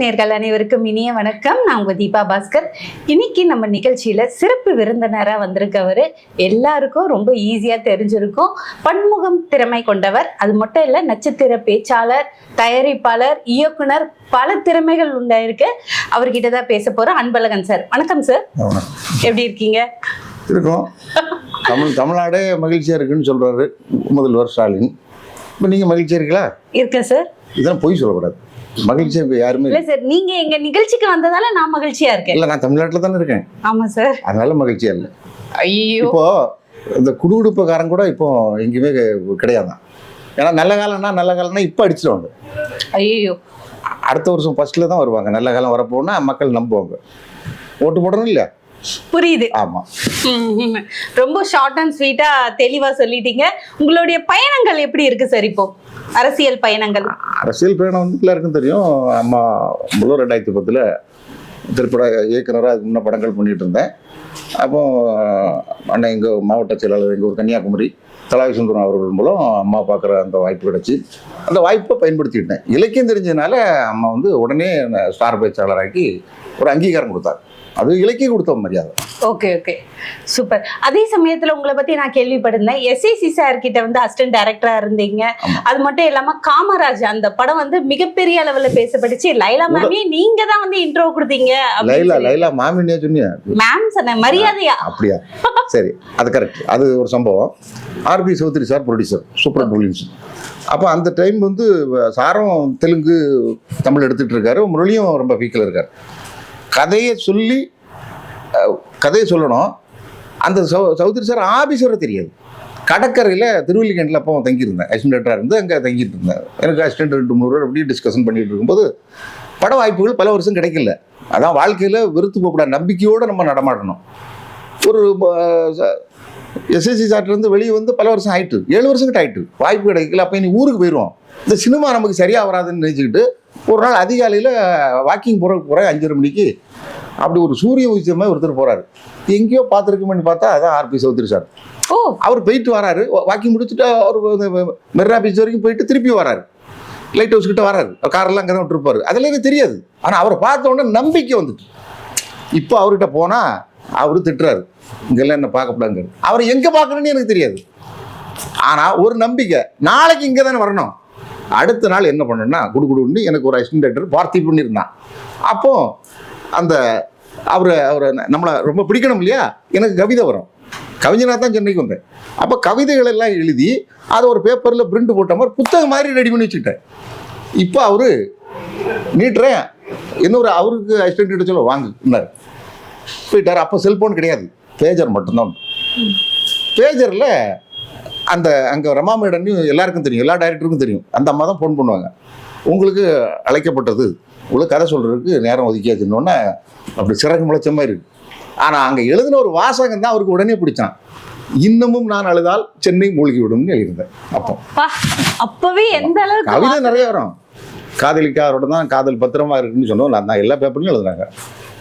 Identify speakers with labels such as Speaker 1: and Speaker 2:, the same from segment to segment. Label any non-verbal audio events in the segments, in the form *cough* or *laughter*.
Speaker 1: நேர்கள் அனைவருக்கும் இனிய வணக்கம். நான் உங்க தீபா பாஸ்கர். இன்னைக்கு நம்ம நிகழ்ச்சியில சிறப்பு விருந்தினராக வந்திருக்கவர் எல்லாருக்கும் ரொம்ப ஈஸியா தெரிஞ்சிருக்கும். பன்முகம் திறமை கொண்டவர். அது மட்டும் இல்ல நட்சத்திர பேச்சாளர் தயாரிப்பாளர் இயக்குனர் பல திறமைகள் உண்டாயிருக்கு. அவர்கிட்ட தான் பேச போறோம். அன்பழகன் சார் வணக்கம் சார். எப்படி இருக்கீங்க?
Speaker 2: இருக்கும். தமிழ் தமிழ்நாடே மகிழ்ச்சியாக இருக்குன்னு சொல்கிறாரு முதல்வர் ஸ்டாலின். இப்போ நீங்கள் மகிழ்ச்சியாக இருக்கீங்களா?
Speaker 1: இருக்கேன் சார்.
Speaker 2: இதெல்லாம் பொய் சொல்லக்கூடாது. மகிழ்ச்சியாக இப்போ யாருமே
Speaker 1: இல்ல சார் நீங்க எங்க நிகழ்ச்சிக்கு வந்ததால நான் மகிழ்ச்சியா இருக்கேன்.
Speaker 2: இல்லை நான் தமிழ்நாட்டில் தானே இருக்கேன்.
Speaker 1: ஆமா சார்.
Speaker 2: அதனால மகிழ்ச்சியாக இல்லை.
Speaker 1: ஐயோ.
Speaker 2: இப்போ இந்த குடுகுடுப்புக்காரன் கூட இப்போ எங்கேயுமே கிடையாதான் ஏன்னா நல்ல காலம்னா நல்ல காலம்னா இப்போ அடிச்சிடுவாங்க
Speaker 1: ஐயோ
Speaker 2: அடுத்த வருஷம் ஃபர்ஸ்ட்ல தான் வருவாங்க. நல்ல காலம் வரப்போனா மக்கள் நம்புவாங்க. ஓட்டு போடணும் இல்லையா?
Speaker 1: புரியுது.
Speaker 2: ஆமாம்
Speaker 1: ம்ம். *laughs* ரொம்ப ஷார்ட் அண்ட் ஸ்வீட்டா தெளிவா சொல்லிட்டீங்க. உங்களுடைய பயணங்கள் எப்படி இருக்கு சார் இப்போ? அரசியல் பயணங்கள்.
Speaker 2: அரசியல் பயணம் வந்து எல்லாருக்கும் தெரியும். அம்மா முதல் ரெண்டாயிரத்தி பத்தில் திரைப்பட இயக்குனராக அதுக்கு முன்ன படங்கள் பண்ணிட்டு இருந்தேன். அப்போ அண்ணன் எங்கள் மாவட்ட செயலாளர் எங்கள் ஒரு கன்னியாகுமரி தலாவி சுந்தரம் அவர்கள் மூலம் அம்மா பார்க்குற அந்த வாய்ப்பு கிடச்சி. அந்த வாய்ப்பை பயன்படுத்திக்கிட்டேன். இலக்கியம் தெரிஞ்சதுனால அம்மா வந்து உடனே ஸ்டார் பேச்சாளராக்கி ஒரு அங்கீகாரம் கொடுத்தாரு. அது இலக்கியம் கொடுத்த மரியாதை.
Speaker 1: ஓகே ஓகே சூப்பர் அதே சமயத்துல உங்களை பத்தி நான் கேள்விப்பட்டிருந்தேன். எஸ்ஐசி சார் கிட்ட வந்து அசிஸ்டன்ட் டைரக்டரா இருந்தீங்க. அது மட்டும் இல்லாம காமராஜ் அந்த படம் வந்து மிகப்பெரிய அளவுல பேசப்பட்டுச்சு. லைலா மேமி நீங்க தான் வந்து இன்ட்ரோ கொடுத்தீங்க
Speaker 2: லைலா லைலா மாமினியா சொன்னியா?
Speaker 1: மேம் சொன்ன மரியாதையா?
Speaker 2: அப்படியா? சரி அது கரெக்ட் அது ஒரு சம்பவம். R B Choudhary sir producer super producer அப்போ அந்த டைம் வந்து சாரும் தெலுங்கு தமிழ் எடுத்துட்டு இருக்காரு. முரளியும் ரொம்ப வீக்கில் இருக்கார். கதையை சொல்லி கதையை சொல்லணும். அந்த சௌ சௌத்ரி சார் ஆபீஸ் வர தெரியாது. கடற்கரையில் திருவல்லிக்கேண்டில் அப்போ தங்கியிருந்தேன் அசிஸ்டண்ட்டாக இருந்து அங்கே தங்கிட்டு இருந்தேன் எனக்கு அசிஸ்டன்ட் ரெண்டு மூணு அப்படி அப்படியே டிஸ்கஷன் பண்ணிட்டு இருக்கும்போது பட வாய்ப்புகள் பல வருஷம் கிடைக்கல. அதான் வாழ்க்கையில் வெறுத்து போகக்கூடாது. நம்பிக்கையோடு நம்ம நடமாடணும். ஒரு எஸ்எஸ்சி சார்ட்லேருந்து வெளியே வந்து பல வருஷம் ஆயிட்டு. ஏழு வருஷம் கிட்ட ஆயிட்டு. வாய்ப்பு கிடைக்கல. அப்போ இனி ஊருக்கு போயிடுவோம் இந்த சினிமா நமக்கு சரியாக வராதுன்னு நினச்சிக்கிட்டு ஒரு நாள் அதிகாலையில் வாக்கிங் போகிற போகிறேன் அஞ்சரை மணிக்கு அப்படி ஒரு சூரிய உச்சியமாக ஒருத்தர் போகிறாரு எங்கேயோ பார்த்துருக்கோம்னு பார்த்தா அதான் ஆர்பி சௌத்ரி சார்
Speaker 1: ஓ.
Speaker 2: அவர் போயிட்டு வராரு. வாக்கிங் முடிச்சுட்டு அவர் மெர்ரா பீச் வரைக்கும் போயிட்டு திருப்பி வராரு. லைட் ஹவுஸ் கிட்ட வராரு. காரெல்லாம் அங்கே தான் விட்டுருப்பாரு. அதெல்லாம் எனக்கு தெரியாது. ஆனால் அவரை பார்த்த உடனே நம்பிக்கை வந்துட்டு. இப்போ அவர்கிட்ட போனால் அவரு திட்டுறாரு. இங்கெல்லாம் என்ன பார்க்கக்கூடாதுங்க அவர் எங்கே பார்க்கணும்னு எனக்கு தெரியாது. ஆனால் ஒரு நம்பிக்கை. நாளைக்கு இங்கே தானே வரணும். அடுத்த நாள் என்ன பண்ணணும்னா குடுகுடுன்னு எனக்கு ஒரு அசிஸ்டன்ட் டைரக்டர் பார்த்தி பண்ணியிருந்தான் அப்போ அந்த அவர் அவரை நம்மளை ரொம்ப பிடிக்கணும் இல்லையா? எனக்கு கவிதை வரும். கவிஞனாக தான் சென்னைக்கு வந்தேன். அப்போ கவிதைகள் எல்லாம் எழுதி அதை ஒரு பேப்பரில் பிரிண்ட் போட்ட மாதிரி புத்தகம் மாதிரி ரெடி பண்ணி வச்சுக்கிட்டேன். இப்போ அவர் நீட்டுறேன். இன்னொரு அவருக்கு அசிஸ்டன்ட் சொல்ல வாங்குனார் போயிட்டார் அப்போ செல்போன் கிடையாது. பேஜர் மட்டும்தான். பேஜரில் அந்த அங்கே ரமா மேடன்னு எல்லாருக்கும் தெரியும் எல்லா டைரக்டருக்கும் தெரியும். அந்த அம்மா தான் ஃபோன் பண்ணுவாங்க. உங்களுக்கு அழைக்கப்பட்டது. உங்களுக்கு கதை சொல்கிறதுக்கு நேரம் ஒதுக்கியாச்சுன்னொன்னே அப்படி சிறகு முளைச்ச மாதிரி இருக்கு. ஆனால் அங்கே எழுதின ஒரு வாசகம் தான் அவருக்கு உடனே பிடிச்சான். இன்னமும் நான் அழுதால் சென்னை மூழ்கி விடும்னு எழுதியிருந்தேன் அப்போ.
Speaker 1: அப்பவே எந்த அளவுக்கு
Speaker 2: கவிதை நிறைய வரும். காதலிக்காரோட தான் காதல் பத்திரமா இருக்குன்னு சொன்னோம். நான் தான் எல்லா பேப்பர்லையும் எழுதுனாங்க.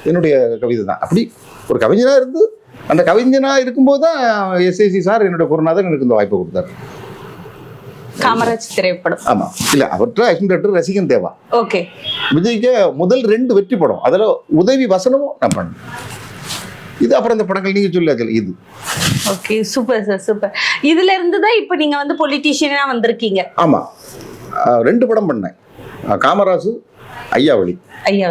Speaker 2: என்னுடைய கவிதை தான். அப்படி ஒரு கவிஞனாக இருந்து அந்த கவிஞனாக இருக்கும்போது தான் எஸ்ஐசி சார் என்னுடைய குருநாதர் எனக்கு இந்த வாய்ப்பை கொடுத்தாரு.
Speaker 1: காமராஜ் திரைப்படம்.
Speaker 2: ஆமாம் இல்லை அசிஸ்டன்ட் ரசிகன் தேவா.
Speaker 1: ஓகே.
Speaker 2: விஜய்க்கு முதல் ரெண்டு வெற்றி படம். அதில் உதவி வசனமும் நான் பண்ணேன். இது அப்புறம் இந்த படங்கள் நீங்கள் சொல்லியாச்சு இது.
Speaker 1: ஓகே சூப்பர் சார் சூப்பர் இதுல இருந்து தான் இப்போ நீங்க வந்து பொலிட்டீஷியனா வந்திருக்கீங்க.
Speaker 2: ஆமாம் ரெண்டு படம் பண்ணேன். காமராசு ஐயாவளி.
Speaker 1: ஐயா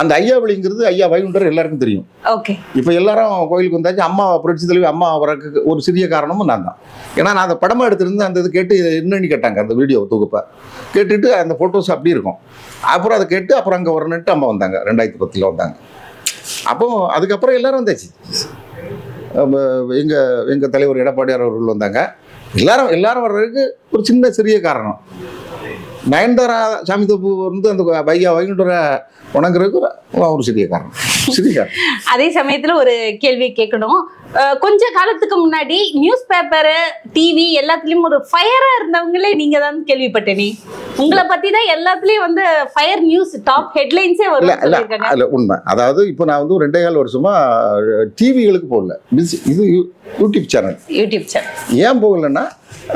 Speaker 2: அந்த ஐயாவளிங்கிறது ஐயா வைகுண்டர் எல்லாருக்கும் தெரியும்.
Speaker 1: ஓகே.
Speaker 2: இப்போ எல்லாரும் கோயிலுக்கு வந்தாச்சு அம்மா புரட்சி தலைவி அம்மா வரக்கு ஒரு சிறிய காரணமும் நான் தான். ஏன்னா நான் அந்த படமாக எடுத்திருந்து அந்த இது கேட்டு என்னன்னு கேட்டாங்க அந்த வீடியோ தொகுப்பை. கேட்டுட்டு அந்த ஃபோட்டோஸ் அப்படி இருக்கும். அப்புறம் அதை கேட்டு அப்புறம் அங்கே வரணுன்ட்டு அம்மா வந்தாங்க ரெண்டாயிரத்தி பத்தில் வந்தாங்க. அப்போ அதுக்கப்புறம் எல்லாரும் வந்தாச்சு. எங்கள் எங்கள் தலைவர் எடப்பாடியார் அவர்கள் வந்தாங்க. எல்லாரும் எல்லாரும் வர்றதுக்கு ஒரு சின்ன சிறிய காரணம். நயன்தாரா சாமி தோப்பு வந்து அந்த வையா வைகுண்டரை வணங்குறதுக்கு ஒரு- சிறிய காரணம் சிறிய காரணம் *laughs*
Speaker 1: அதே சமயத்துல ஒரு கேள்வி கேட்கணும். கொஞ்ச காலத்துக்கு முன்னாடி நியூஸ் பேப்பர் டிவி எல்லாத்துலயும் ஒரு ஃபயரா இருந்தவங்களே நீங்க தான் கேள்விப்பட்டேனே. உங்களை பத்தி தான் எல்லாத்துலயும் வந்து ஃபயர் நியூஸ் டாப் ஹெட்லைன்ஸே வரும்
Speaker 2: இல்ல இல்ல உண்மை. அதாவது இப்போ நான் வந்து ரெண்டே கால் வருஷமா டிவிகளுக்கு போகல. பிஸ்- இது யூடியூப் சேனல்.
Speaker 1: YouTube channel.
Speaker 2: ஏன் போகலன்னா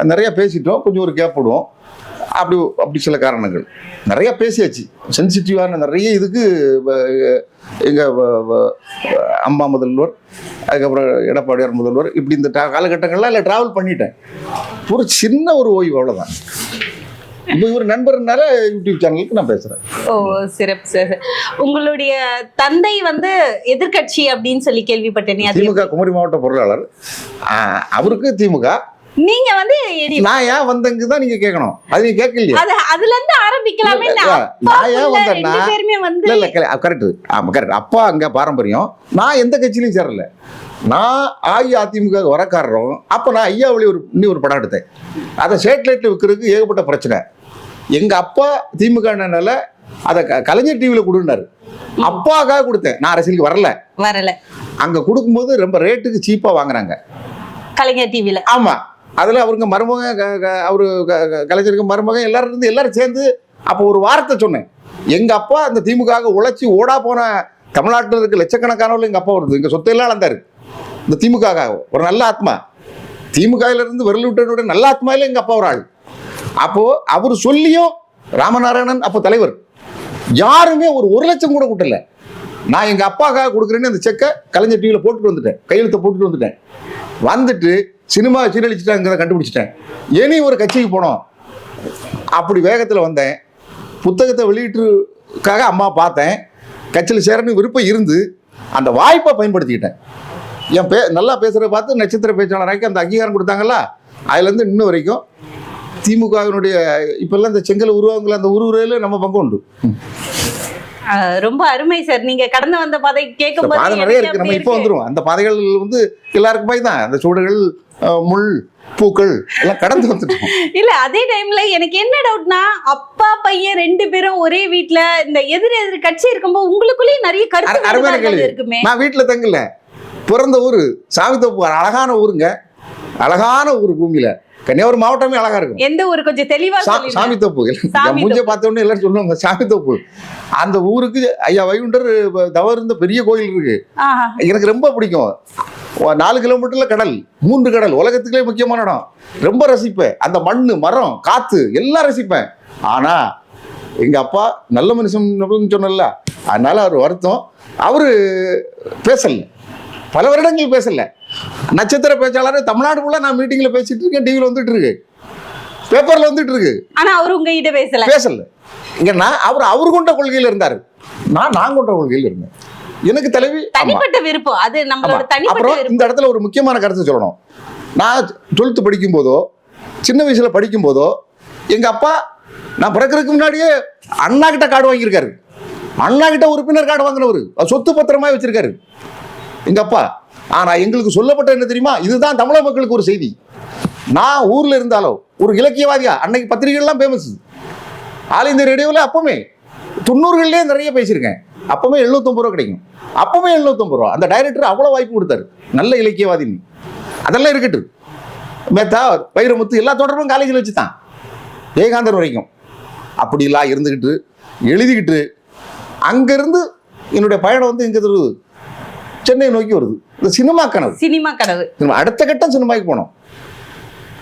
Speaker 2: நிறைய பேசிட்டோம் கொஞ்சம் ஒரு கேப் விடுவோம் அப்படி அப்படி சில காரணங்கள். நிறைய பேசியாச்சு. சென்சிட்டிவான நிறைய இதுக்கு வ- எங்க வ- வ- அம்மா முதல்வர் அதுக்கப்புறம் எடப்பாடியார் முதல்வர் இப்படி இந்த காலகட்டங்கள்லாம் இல்லை ட்ராவல் பண்ணிட்டேன். ஒரு சின்ன ஒரு ஓய்வு அவ்வளோதான் இப்போ இவர் நண்பர்னால யூடியூப் சேனலுக்கு நான் பேசுகிறேன்
Speaker 1: ஓ சிறப்பு சார் உங்களுடைய தந்தை வந்து எதிர்க்கட்சி அப்படின்னு சொல்லி கேள்விப்பட்டேனே.
Speaker 2: திமுக குமரி மாவட்ட பொருளாளர். அவருக்கு திமுக
Speaker 1: நீங்க வந்து
Speaker 2: நான் ஏன் வந்தங்க தான் நீங்க கேட்கணும் அது நீங்க கேட்கலையே.
Speaker 1: அது அதுல இருந்து ஆரம்பிக்கலாமே நான்
Speaker 2: ஏன் வந்தேன்னா இல்ல இல்ல கரெக்ட் ஆமா கரெக்ட் அப்பா அங்க பாரம்பரியம். நான் எந்த கட்சியிலையும் சேரல. நான் அஇஅதிமுக வர காரணம் அப்ப நான் ஐயா வழி ஒரு இன்னும் ஒரு படம் எடுத்தேன். அதை சேட்டலைட்ல விற்கிறதுக்கு ஏகப்பட்ட பிரச்சனை. எங்க அப்பா திமுகனால அதை கலைஞர் டிவியில கொடுன்னாரு. அப்பாக்காக கொடுத்தேன். நான் அரசியலுக்கு வரல.
Speaker 1: வரல.
Speaker 2: அங்க கொடுக்கும்போது ரொம்ப ரேட்டுக்கு சீப்பா வாங்குறாங்க.
Speaker 1: கலைஞர் டிவில
Speaker 2: ஆமா. அதில் அவருங்க மருமக க- க- க- க- கலைஞருக்கு மருமக எல்லாரும் இருந்து எல்லாரும் சேர்ந்து அப்போ ஒரு வார்த்தை சொன்னேன். எங்கள் அப்பா அந்த திமுக உழைச்சி ஓடா போன தமிழ்நாட்டில் இருக்க லட்சக்கணக்கானவர்கள் எங்கள் அப்பா வருது. எங்கள் சொத்தையெல்லாம் இழந்தாரு. இந்த திமுக ஒரு நல்ல ஆத்மா. திமுகல விரல் விட்டனுடைய நல்ல ஆத்மாவில் எங்கள் அப்பா ஒரு ஆள். அப்போது அவர் சொல்லியும் ராமநாராயணன் அப்போ தலைவர். யாருமே ஒரு ஒரு லட்சம் கூட கூட்டல. நான் எங்கள் அப்பாக்காக கொடுக்குறேன்னு அந்த செக்கை கலைஞர் டிவியில் போட்டுட்டு வந்துட்டேன். கையெழுத்தை போட்டுட்டு வந்துட்டேன். வந்துட்டு சினிமா சீரழிச்சிட்டாங்கிறத கண்டுபிடிச்சிட்டேன். இனி ஒரு கட்சிக்கு போனோம். அப்படி வேகத்தில் வந்தேன். புத்தகத்தை வெளியிட்டுக்காக அம்மா பார்த்தேன். கட்சியில் சேரணும் விருப்பம் இருந்து அந்த வாய்ப்பை பயன்படுத்திக்கிட்டேன். என் பே நல்லா பேசுகிறத பார்த்து நட்சத்திர பேச்சாளராக்கி அந்த அங்கீகாரம் கொடுத்தாங்கல்ல அதுலேருந்து இன்னும் வரைக்கும் திமுகவினுடைய இப்பெல்லாம் இந்த செங்கல் உருவாங்கள அந்த உருவுறையில் நம்ம பங்கு உண்டு.
Speaker 1: ரொம்ப அருமை சார். நீங்க கடந்து வந்த பாதை கேட்கும்
Speaker 2: நிறைய இருக்கு. நம்ம இப்போ வந்துரும் அந்த பாதைகள் வந்து எல்லாருக்குமே தான். அந்த சுவடுகள் அஹ், முள் பூக்கள் எல்லாம் கடந்து வந்துட்டோம்.
Speaker 1: இல்ல அதே டைம்ல எனக்கு என்ன டவுட்னா அப்பா பையன் ரெண்டு பேரும் ஒரே வீட்ல இந்த எதிர் எதிர் கட்சி இருக்கும்போது உங்களுக்குள்ளேயும் நிறைய கருத்து. இருக்குமே.
Speaker 2: நான் வீட்டுல தங்கல. பிறந்த ஊரு சாமித்தோப்பு அழகான ஊருங்க. அழகான ஊர் பூமியில. கன்னியாகுமரி மாவட்டமே அழகா இருக்கும்.
Speaker 1: எந்த ஒரு கொஞ்சம் தெளிவா
Speaker 2: சா-
Speaker 1: சொல்லுங்க.
Speaker 2: சாமித்தோப்பு
Speaker 1: சாமித்தோப்பு.
Speaker 2: மூஞ்ச பார்த்த உடனே எல்லாரும் சொல்லுவாங்க சாமித்தோப்பு அந்த ஊருக்கு ஐயா வைகுண்டர் தவறு இருந்த பெரிய கோயில் இருக்கு. எனக்கு ரொம்ப பிடிக்கும். நாலு கிலோமீட்டர்ல கடல் மூன்று கடல். உலகத்துக்குள்ளே முக்கியமான இடம். ரொம்ப ரசிப்பேன். அந்த மண்ணு மரம் காத்து எல்லாம் ரசிப்பேன். ஆனா எங்க அப்பா நல்ல மனுஷன் சொன்னல அதனால அவர் வருத்தம். அவரு பேசல. பல வருடங்கள் பேசல. நட்சத்திர பேச்சாளர் தமிழ்நாடு ஃபுல்லா நான் மீட்டிங்ல பேசிட்டு இருக்கேன். டிவியில் வந்துட்டு இருக்கு. பேப்பர்ல வந்துட்டு இருக்கு.
Speaker 1: ஆனா அவரு உங்ககிட்ட பேசல.
Speaker 2: பேசல. இங்க நான் அவர் அவர் கொண்ட கொள்கையில இருந்தாரு. நான் நான் கொண்ட கொள்கையில் இருந்தேன். எனக்கு தலைவி
Speaker 1: தனிப்பட்ட விருப்பம். அது நம்மளோட. தனிப்பட்ட
Speaker 2: இந்த இடத்துல ஒரு முக்கியமான கருத்து சொல்லணும். நான் டுவெல்த்து படிக்கும் போதோ சின்ன வயசுல படிக்கும் போதோ எங்க அப்பா நான் பிறக்கிறதுக்கு முன்னாடியே அண்ணா கிட்ட கார்டு வாங்கியிருக்காரு. அண்ணா கிட்ட உறுப்பினர் கார்டு வாங்கினவர். சொத்து பத்திரமா வச்சிருக்காரு. எங்க அப்பா ஆனா எங்களுக்கு சொல்லப்பட்ட என்ன தெரியுமா? இதுதான் தமிழக மக்களுக்கு ஒரு செய்தி. நான் ஊர்ல இருந்தாலோ ஒரு இலக்கியவாதியா அன்னைக்கு பத்திரிகைகள்லாம் ஃபேமஸ் ஆல் இந்திய ரேடியோவில் அப்பவுமே தொண்ணூறுகள்லேயே நிறைய பேசியிருக்கேன். அப்பவுமே எழுநூத்தொம்பது ரூபா கிடைக்கும். அப்பவுமே எழுநூத்தொம்பது ரூபா. அந்த டைரக்டர் அவ்வளோ வாய்ப்பு கொடுத்தாரு. நல்ல இலக்கியவாதி அதெல்லாம் இருக்கட்டும். மேத்தா வைரமுத்து எல்லா தொடர்பும் காலேஜில் வச்சு தான் ஏகாந்தர் வரைக்கும். அப்படிலாம் இருந்துக்கிட்டு எழுதிக்கிட்டு அங்கேருந்து என்னுடைய பயணம் வந்து இங்கே வருது? சென்னை நோக்கி வருது. இந்த சினிமா கனவு.
Speaker 1: சினிமா கனவு.
Speaker 2: அடுத்த கட்டம் சினிமாக்கு போனோம்.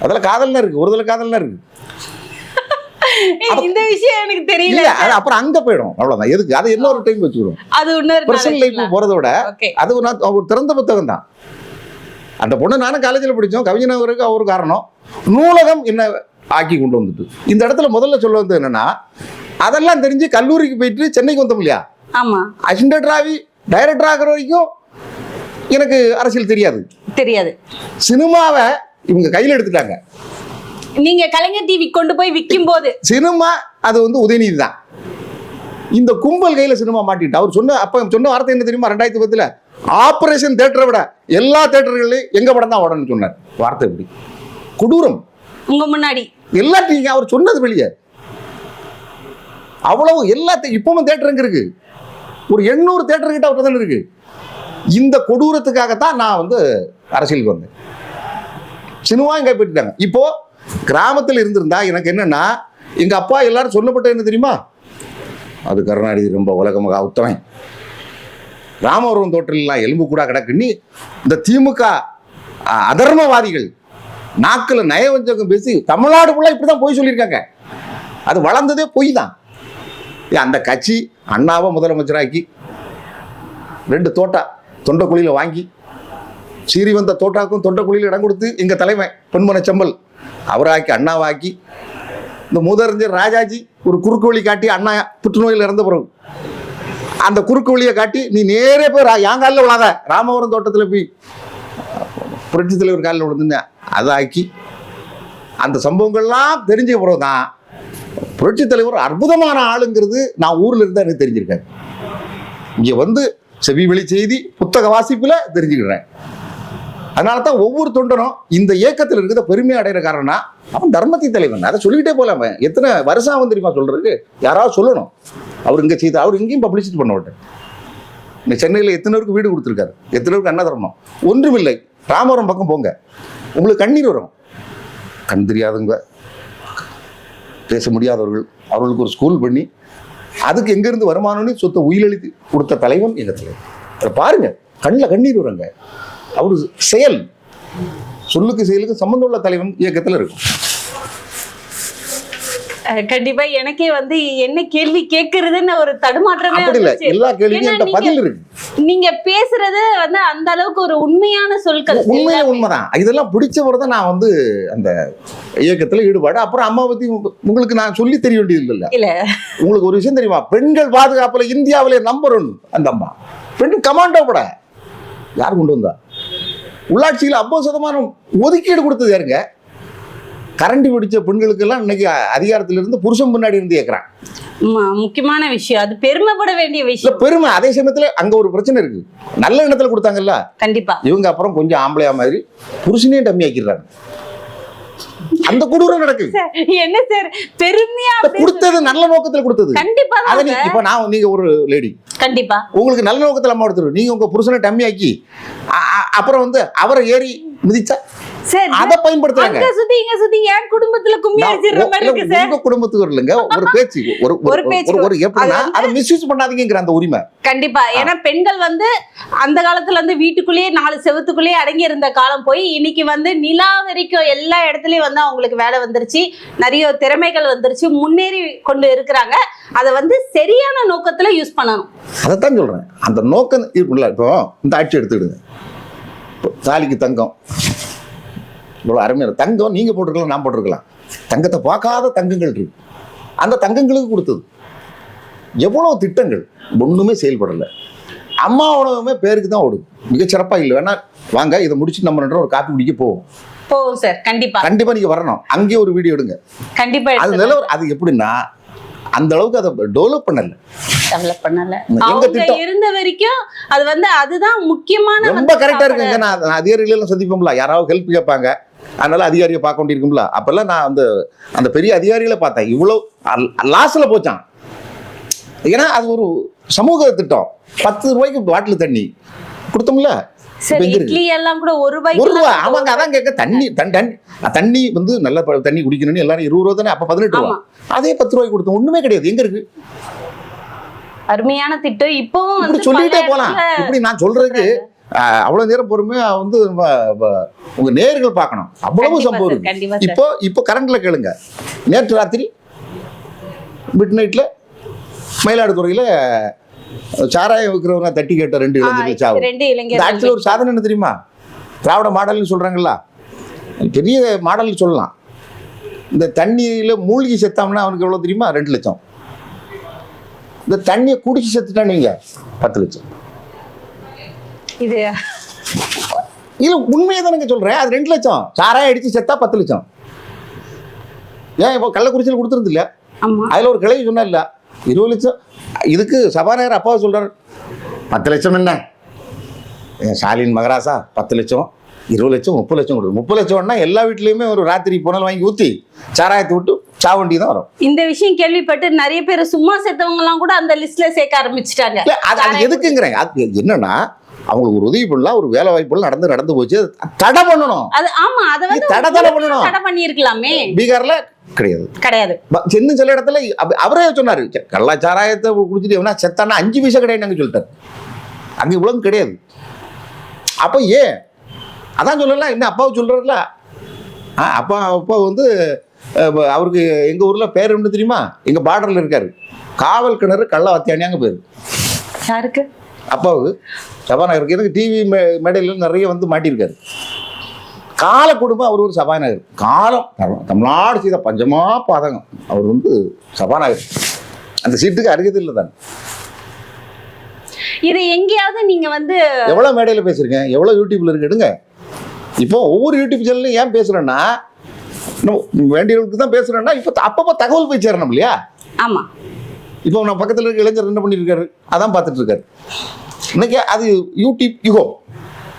Speaker 2: அதில் காதல்லாம் இருக்கு. ஒரு இதில் காதல்லாம் இருக்கு.
Speaker 1: ஏய், இந்த விஷயம் எனக்கு தெரியல.
Speaker 2: அது அப்புறம் அங்க போயிடும். அவ்வளவுதான். எதுக்கு? அதை இன்னொரு டைம் வச்சுக்கிறோம்.
Speaker 1: அது இன்னொரு
Speaker 2: பர்சனல் லைஃப் போறதை விட அது ஒரு திறந்த புத்தகம் தான். அந்த பொண்ணு நானும் காலேஜில் படித்தோம் கவிஞனவருக்கு அவர் காரணம். நூலகம் என்ன ஆக்கி கொண்டு வந்துட்டு. இந்த இடத்துல முதல்ல சொல்ல வந்தது என்னன்னா அதெல்லாம் தெரிஞ்சு கல்லூரிக்கு போயிட்டு சென்னைக்கு வந்தோம் இல்லையா?
Speaker 1: ஆமா.
Speaker 2: அசிஸ்டன்ட் ராவி டைரக்டர் ஆகிற வரைக்கும் எனக்கு அரசியல் தெரியாது.
Speaker 1: தெரியாது.
Speaker 2: சினிமாவை இவங்க கையில் எடுத்துட்டாங்க.
Speaker 1: நீங்க கலைஞர் டிவி கொண்டு போய் விற்கும் போது
Speaker 2: சினிமா அது வந்து உதயநிதி தான் இந்த கும்பல் கையில சினிமா மாட்டிட்டு அவர் சொன்ன அப்ப சொன்ன வார்த்தை என்ன தெரியுமா? ரெண்டாயிரத்தி பத்துல ஆபரேஷன் தேட்டரை விட எல்லா தேட்டர்களையும் எங்க படம் தான் ஓடணும்னு சொன்னார். வார்த்தை எப்படி? கொடூரம்.
Speaker 1: உங்க முன்னாடி.
Speaker 2: எல்லாத்தையும் அவர் சொன்னது வெளியே. அவ்வளவு எல்லாத்தையும் இப்பவும் தேட்டர் எங்க இருக்கு? ஒரு எண்ணூறு தேட்டர் கிட்ட அவர் தானே இருக்கு. இந்த கொடூரத்துக்காகத்தான் நான் வந்து அரசியலுக்கு வந்தேன். சினிமா இங்க போயிட்டாங்க இப்போ கிராமத்தில் இருந்திருந்தா எனக்கு என்னன்னா எங்க அப்பா எல்லாரும் சொல்லப்பட்ட என்ன தெரியுமா? அது கருணாநிதி ரொம்ப உலகமாக உத்தவன் ராமபுரம் தோட்டலாம் எலும்பு கூட கிடக்குன்னு இந்த திமுக அதர்மவாதிகள் நாக்கில் நயவஞ்சகம் பேசி தமிழ்நாடு ஃபுல்லாக இப்படி தான் போய் சொல்லியிருக்காங்க. அது வளர்ந்ததே பொய் தான். ஏன் அந்த கட்சி அண்ணாவை முதலமைச்சராக்கி ரெண்டு தோட்டா தொண்டக்குழியில் வாங்கி சீறி வந்த தோட்டாக்கும் தொண்டக்குழியில் இடம் கொடுத்து எங்கள் தலைமை பொன்மன செம்பல் அவராக்கி அண்ணாவாக்கி இந்த மூதறிஞர் ராஜாஜி ஒரு குறுக்கு வழி காட்டி அண்ணா புற்றுநோயில் இறந்த பிறகு. அந்த குறுக்கு வழியை காட்டி நீ நேரே போய் ரா- என் விழாத. ராமபுரம் தோட்டத்தில் போய் புரட்சி தலைவர் காலில் விழுந்துங்க அதை ஆக்கி அந்த சம்பவங்கள்லாம் தெரிஞ்ச பிறகு தான் புரட்சி தலைவர் அற்புதமான ஆளுங்கிறது நான் ஊரில் இருந்து எனக்கு தெரிஞ்சிருக்கேன் இங்கே வந்து செவி வெளி செய்தி புத்தக வாசிப்பில் தெரிஞ்சுக்கிறேன். அதனால தான் ஒவ்வொரு தொண்டனும் இந்த இயக்கத்தில் இருக்கிற பெருமை அடைகிற காரணம்னா அவன் தர்மத்தின் தலைவன். அதை சொல்லிக்கிட்டே போகலாம் அவன். எத்தனை வருஷம் அவன் தெரியுமா சொல்றதுக்கு? யாராவது சொல்லணும். அவர் இங்கே செய்த அவர் இங்கேயும் பப்ளிசிட்டி பண்ண மாட்டேன் இந்த சென்னையில் எத்தனை பேருக்கு வீடு கொடுத்துருக்காரு? எத்தனை பேருக்கு அன்ன தர்மம் ஒன்றுமில்லை. ராமபுரம் பக்கம் போங்க. உங்களுக்கு கண்ணீர் வரும். கண் தெரியாதவங்க பேச முடியாதவர்கள் அவர்களுக்கு ஒரு ஸ்கூல் பண்ணி அதுக்கு எங்கேருந்து வருமானம்னு சொத்தை உயிரெழுதி கொடுத்த தலைவன் எங்கள் தலைவன்? அதை பாருங்க. கண்ணில் கண்ணீர் வருங்க. அவர் செயல் சொல்லுக்கு செயலுக்கு சம்மந்தம் உள்ள தலைவன் இயக்கத்தில் இருக்கும்.
Speaker 1: கண்டிப்பா எனக்கே வந்து என்ன கேள்வி கேட்கறதுன்னு ஒரு தடுமாற்றமே
Speaker 2: இல்லை. எல்லா என்கிட்ட பதில் இருக்கு.
Speaker 1: நீங்க பேசுறது வந்து அந்த அளவுக்கு ஒரு உண்மையான சொற்கள்.
Speaker 2: உண்மையே. உண்மைதான். இதெல்லாம் பிடிச்சவர் தான் நான் வந்து அந்த இயக்கத்தில் ஈடுபாடு. அப்புறம் அம்மா பத்தி உங்க- உங்களுக்கு நான் சொல்லி தெரிய வேண்டியது இல்லை.
Speaker 1: இல்ல.
Speaker 2: உங்களுக்கு ஒரு விஷயம் தெரியுமா? பெண்கள் பாதுகாப்புல இந்தியாவிலே நம்பர் ஒன் அந்த அம்மா. பெண் கமாண்டோ பட யார் கொண்டு வந்தா? உள்ளாட்சியில் ஐம்பது சதமானம் ஒதுக்கீடு கொடுத்தது யாருங்க? கரண்டி பிடிச்ச பெண்களுக்கெல்லாம் இன்னைக்கு அதிகாரத்துல இருந்து புருஷன் முன்னாடி இருந்து கேட்கறான்
Speaker 1: முக்கியமான விஷயம். அது பெருமைப்பட வேண்டிய விஷயம்.
Speaker 2: பெருமை. அதே சமயத்துல அங்க ஒரு பிரச்சனை இருக்கு. நல்ல எண்ணத்துல கொடுத்தாங்கல்ல?
Speaker 1: கண்டிப்பா.
Speaker 2: இவங்க அப்புறம் கொஞ்சம் ஆம்பளையா மாதிரி புருஷனையும் டம்மி ஆக்கிடுறாங்க. அந்த கொடூரம் நடக்குது.
Speaker 1: என்ன சார் பெருமையா
Speaker 2: கொடுத்தது நல்ல நோக்கத்துல கொடுத்தது.
Speaker 1: கண்டிப்பா
Speaker 2: அதை. இப்ப நான் நீங்க ஒரு லேடி
Speaker 1: கண்டிப்பா.
Speaker 2: உங்களுக்கு நல்ல நோக்கத்துல அம்மா எடுத்துரு நீங்க உங்க புருஷனை டம்மி ஆக்கி அப்புறம் வந்து அவரை ஏறி மிதிச்சா? அதை பயன்படுத்துறாங்க.
Speaker 1: சுத்தி இங்க சுத்தி என் குடும்பத்துல கும்மி அடிச்சிடுற
Speaker 2: உ-
Speaker 1: மாதிரி
Speaker 2: இல்ல,
Speaker 1: இருக்கு சார்?
Speaker 2: உங்க குடும்பத்துக்கு இல்லைங்க. ஒரு *laughs* பேச்சு ஒரு ஒரு-
Speaker 1: ஒரு
Speaker 2: எப்படின்னா
Speaker 1: அது
Speaker 2: மிஸ்யூஸ் அந்த உரிமை.
Speaker 1: கண்டிப்பா. ஏன்னா பெண்கள் வந்து அந்த காலத்துல வந்து வீட்டுக்குள்ளேயே நாலு செவத்துக்குள்ளேயே அடங்கி இருந்த காலம் போய் இன்னைக்கு வந்து நிலா வரைக்கும் எல்லா இடத்துலயும் வந்து அவங்களுக்கு வேலை வந்துருச்சு. நிறைய திறமைகள் வந்துருச்சு. முன்னேறி கொண்டு இருக்கிறாங்க. அதை வந்து சரியான நோக்கத்துல யூஸ் பண்ணணும்.
Speaker 2: அதைத்தான் சொல்றேன். அந்த நோக்கம் இருக்குல்ல இப்போ இந்த ஆட்சி எடுத்துக்கிடுங்க. இப்போ தாலிக்கு தங்கம். இவ்வளோ அருமையான தங்கம் நீங்க போட்டிருக்கலாம் நான் போட்டிருக்கலாம். தங்கத்தை பார்க்காத தங்கங்கள் இருக்கு. அந்த தங்கங்களுக்கு கொடுத்தது. எவ்வளவு திட்டங்கள்? ஒண்ணுமே செயல்படல. அம்மா உணவுமே பேருக்கு தான் ஓடுது. மிகச்சிறப்பா இல்லை. வேணா வாங்க இதை முடிச்சு நம்ம ஒரு காப்பி குடிக்க போவோம்.
Speaker 1: போகும் சார் கண்டிப்பா.
Speaker 2: கண்டிப்பா நீங்க வரணும். அங்கேயே ஒரு வீடியோ எடுங்க.
Speaker 1: கண்டிப்பா
Speaker 2: அது. நிலவரம் அது எப்படின்னா அந்த அளவுக்கு அதை டெவலப் பண்ணல.
Speaker 1: டெவலப் பண்ணல. அவங்க இருந்த வரைக்கும் அது வந்து அதுதான் முக்கியமான
Speaker 2: ரொம்ப கரெக்டா. இருக்குங்க. நான் நான் அதிகாரிகளெல்லாம் சந்திப்போம்ல. யாராவது ஹெல்ப் கேட்பாங்க. அதனால அதிகாரியை பார்க்க வேண்டியிருக்கும்ல. அப்பெல்லாம் நான் அந்த அந்த பெரிய அதிகாரிகளை பார்த்தேன். இவ்வளோ லாஸ்ல போச்சான் ஏன்னா அது ஒரு சமூக திட்டம். பத்து ரூபாய்க்கு பாட்டில் தண்ணி. கொடுத்தோம்ல?
Speaker 1: இட்லி எல்லாம் கூட ஒரு
Speaker 2: ஒரு ரூபா.
Speaker 1: ரூபாய்க்கு
Speaker 2: அவங்க அதான் கேட்க தண்ணி தண்ணி தண்ணி வந்து நல்ல தண்ணி குடிக்கணும்னு எல்லாரும் இருபது ரூபா தானே அப்ப பதினெட்டு ரூபா. அதே பத்து ரூபாய்க்கு கொடுத்தோம். ஒண்ணுமே கிடையாது. எங்க இருக்கு?
Speaker 1: அருமையான திட்டம். இப்பவும்
Speaker 2: சொல்லிட்டே
Speaker 1: பல
Speaker 2: போலாம். இப்படி நான் சொல்றதுக்கு ஆஹ், அவ்வளவு நேரம் பொறுமையா வந்து வ- வ- உங்க நேர்கள் பார்க்கணும். அவ்வளவு சம்பவம் இருக்கு. இப்போ இப்போ கரண்ட்ல கேளுங்க. நேற்று ராத்திரி மிட் நைட்ல மயிலாடுதுறையில சாராயம் விற்கிறவங்க தட்டி கேட்ட ரெண்டு இளைஞர்கள் சாவு. ஆட்சியில் ஒரு சாதனை என்ன தெரியுமா? திராவிட மாடல்னு சொல்றாங்கல்ல. பெரிய மாடல்னு சொல்லலாம். இந்த தண்ணியில மூழ்கி செத்தாம்னா அவனுக்கு எவ்வளவு தெரியுமா? ரெண்டு லட்சம். இந்த தண்ணியை குடிச்சு செத்துட்டான்னு வைங்க பத்து லட்சம்.
Speaker 1: இது
Speaker 2: இல்ல உண்மையை தானங்க சொல்றேன். அது ரெண்டு லட்சம். சாராயம் அடிச்சு செத்தா பத்து லட்சம். ஏன் இப்போ கள்ளக்குறிச்சியில் கொடுத்துருந்து இல்ல? அதுல ஒரு கிளவி சொன்னா இல்ல இருபது லட்சம். இதுக்கு சபாநாயகர் அப்பாவை சொல்றாரு. பத்து லட்சம் என்ன? ஸ்டாலின் மகராசா? பத்து லட்சம் இருபது லட்சம் முப்பது லட்சம் கொடுக்கும் முப்பது லட்சம்னா எல்லா வீட்லயுமே ஒரு ராத்திரி புனல் வாங்கி ஊத்தி சாராயத்தை விட்டு சாவண்டி தான் வரும்.
Speaker 1: இந்த விஷயம் கேள்விப்பட்டு நிறைய பேர் சும்மா செத்தவங்க எல்லாம் கூட அந்த லிஸ்ட்ல சேர்க்க ஆரம்பிச்சிட்டாங்க.
Speaker 2: அது எதுக்குங்கிறேன். அது என்னன்னா அவங்களுக்கு ஒரு உதவி பண்ணலாம் ஒரு வேலை வாய்ப்புகள் நடந்து நடந்து போச்சு. தடை பண்ணணும்.
Speaker 1: அது ஆமா அத வந்து
Speaker 2: தடை தானே பண்ணணும்.
Speaker 1: தடை பண்ணியிருக்கலாமே.
Speaker 2: பீகார்ல கிடையாது.
Speaker 1: கிடையாது.
Speaker 2: இன்னும் சில இடத்துல அவரே சொன்னாரு "சே, கள்ளச்சாராயத்தை குடிச்சிட்டு எவனா செத்தானா அஞ்சு பைசா கிடையாது சொல்லிட்டாரு. அங்க இவ்வளவு கிடையாது. அப்ப ஏன்? அதான் சொல்லல இன்னும் அப்பாவை சொல்றாருல. ஆ, அப்பா அப்பா வந்து அவருக்கு எங்க ஊர்ல பேர் என்ன தெரியுமா? எங்க பார்டர்ல இருக்காரு. காவல் கிணறு கள்ள வத்தியானியாங்க பேரு.
Speaker 1: யாருக்கு?
Speaker 2: அப்பாவுக்கு சபாநாயகருக்கு எனக்கு டிவி மேடையில் நிறைய வந்து மாட்டியிருக்காரு. கால குடும்பம் அவர் ஒரு சபாநாயகர். காலம் தமிழ்- தமிழ்நாடு செய்த பஞ்சமா பாதகம். அவர் வந்து சபாநாயகர். அந்த சீட்டுக்கு அருகது இல்லை தான்.
Speaker 1: இது எங்கேயாவது நீங்க வந்து
Speaker 2: எவ்வளோ மேடையில் பேசுறீங்க எவ்வளோ யூடியூப்ல இருக்கு? எடுங்க. இப்போ ஒவ்வொரு யூடியூப் சேனல்லையும் ஏன் பேசுறேன்னா வேண்டியவர்களுக்கு தான் பேசுறேன்னா இப்போ அப்பப்போ தகவல் போய் சேரணும் இல்லையா?
Speaker 1: ஆமா.
Speaker 2: இப்போ நம்ம பக்கத்தில் இருக்க இளைஞர் என்ன பண்ணியிருக்காரு அதான் பார்த்துட்டு இருக்காரு இன்னைக்கு அது யூடியூப் யுகம்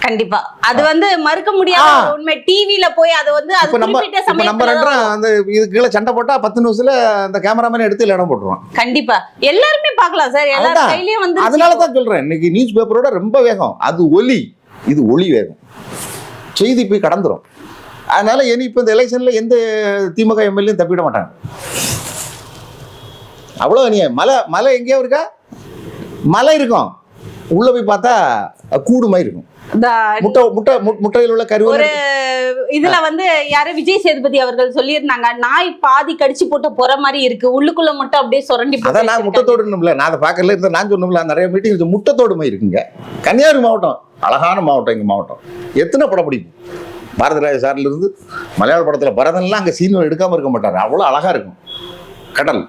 Speaker 1: கண்டிப்பா. அது வந்து மறுக்க முடியாத உண்மை. டிவில போய் அது வந்து அது குறிப்பிட்ட
Speaker 2: இப்போ நம்ம ரெண்டும் அந்த இது கீழே சண்டை போட்டா பத்து நிமிஷத்துல அந்த கேமராமேன் எடுத்து இடம் போட்டுருவான்.
Speaker 1: கண்டிப்பா. எல்லாருமே பார்க்கலாம் சார். எல்லார்
Speaker 2: அதான்.
Speaker 1: கையிலயும் வந்து
Speaker 2: அதனால தான் சொல்றேன். இன்னைக்கு நியூஸ் பேப்பரோட ரொம்ப வேகம். அது ஒலி. இது ஒளி வேகம். செய்தி போய் கடந்துரும். அதனால இனி இப்போ இந்த எலெக்ஷன்ல எந்த திமுக எம்எல்ஏயும் தப்பிட மாட்டாங்க. அவ்வளோ நீ மலை மலை எங்கேயோ இருக்கா? மலை இருக்கும். உள்ள போய் பார்த்தா கூடு மாதிரி இருக்கும்.
Speaker 1: இந்த
Speaker 2: முட்டை முட்டை முட்டையில் உள்ள கருவறை
Speaker 1: ஒரு இதுல வந்து யாரு விஜய் சேதுபதி அவர்கள் சொல்லியிருந்தாங்க நாய் பாதி கடிச்சு போட்ட பொற மாதிரி இருக்கு. உள்ளுக்குள்ள மட்டும் அப்படியே சுரண்டி
Speaker 2: அதான் நான்
Speaker 1: வச்சிருக்காங்க.
Speaker 2: முட்டத்தோடுனும்ல நான் அதை பார்க்கல இருந்த நான் சொன்னோம்ல நிறைய மீட்டிங் முட்டத்தோடு மாதிரி இருக்குங்க. கன்னியாகுமரி மாவட்டம் அழகான மாவட்டம் எங்கள் மாவட்டம். எத்தனை படம் பிடிக்கும்? பாரதிராஜ சார்ல இருந்து மலையாள படத்தில் பரதன்லாம் அங்கே சீன் எடுக்காமல் இருக்க மாட்டார். அவ்வளோ அழகாக இருக்கும். கடல்.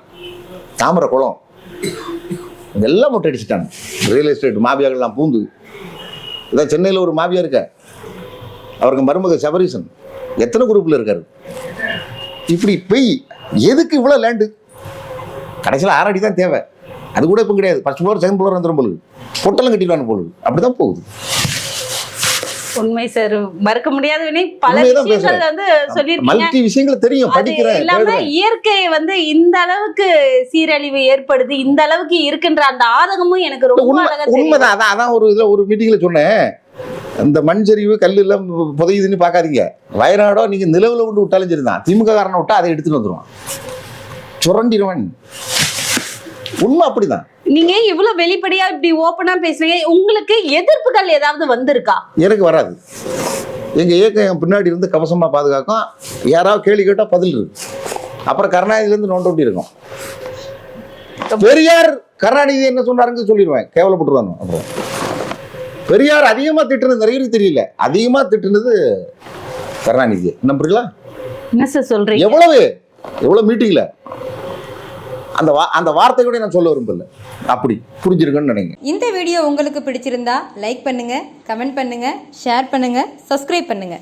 Speaker 2: தாமரை குளம். இதெல்லாம் மொட்டை அடிச்சிட்டாங்க. ரியல் எஸ்டேட் மாபியாக்கள்லாம் பூந்து. இதான் சென்னையில் ஒரு மாபியா இருக்க அவருக்கு மருமக சபரீசன். எத்தனை குரூப்பில் இருக்காரு? இப்படி பெய் எதுக்கு இவ்வளோ லேண்டு கடைசியில் ஆறடி தான் தேவை. அது கூட இப்போ கிடையாது. ஃபர்ஸ்ட் ஃப்ளோர் செகண்ட் ஃப்ளோர் வந்துடும் பொழுது. பொட்டெல்லாம் கட்டிடுவாங்க பொழுது. அப்படி தான் போகுது.
Speaker 1: உண்மை சார். மறுக்க முடியாத வினை பல விஷயங்கள். வந்து சொல்லியிருக்கீங்க.
Speaker 2: மல்டி விஷயங்கள் தெரியும் படிக்கிறேன் எழுதுறேன்.
Speaker 1: இயற்கை வந்து இந்த அளவுக்கு சீரழிவு ஏற்படுது இந்த அளவுக்கு இருக்குன்ற அந்த ஆதகமும் எனக்கு ரொம்ப
Speaker 2: உண்மைதான். அதான் அதான் ஒரு இதில் ஒரு மீட்டிங்கில் சொன்னேன். இந்த மண் சரிவு கல் எல்லாம் புதையுதுன்னு பார்க்காதீங்க. வயநாடோ நீங்கள் நிலவில் கொண்டு விட்டாலும் சரி தான் திமுக காரனை விட்டா அதை எடுத்துட்டு வந்துடுவான் சுரண்டிடுவான். உண்மை அப்படிதான்.
Speaker 1: நீங்க இவ்வளவு வெளிப்படையா இப்படி ஓப்பனா பேசுறீங்க? உங்களுக்கு எதிர்ப்புகள் ஏதாவது வந்திருக்கா?
Speaker 2: எனக்கு வராது. எங்கள் இயக்கம் என் பின்னாடி இருந்து கவசமாக பாதுகாக்கும். யாராவது கேள்வி கேட்டால் பதில் இருக்கு. அப்புறம் கருணாநிதியிலேருந்து நோண்ட வேண்டி இருக்கும்? பெரியார் கருணாநிதி என்ன சொன்னாருன்னு சொல்லிடுவேன். கேவலப்பட்டுருவாங்க. அப்புறம் பெரியார் அதிகமாக திட்டுனது நிறைய தெரியல. அதிகமாக திட்டுனது கருணாநிதி. நம்புறீங்களா
Speaker 1: என்ன சார் சொல்றீங்க?
Speaker 2: எவ்வளவு? எவ்வளோ மீட்டிங்கில் அந்த வா அந்த வார்த்தை கூட நான் சொல்ல விரும்பல. அப்படி. புரிஞ்சிருக்குன்னு நினைக்கிறேன்
Speaker 3: இந்த வீடியோ உங்களுக்கு பிடிச்சிருந்தா லைக் பண்ணுங்க கமெண்ட் பண்ணுங்க ஷேர் பண்ணுங்க சப்ஸ்கிரைப் பண்ணுங்க.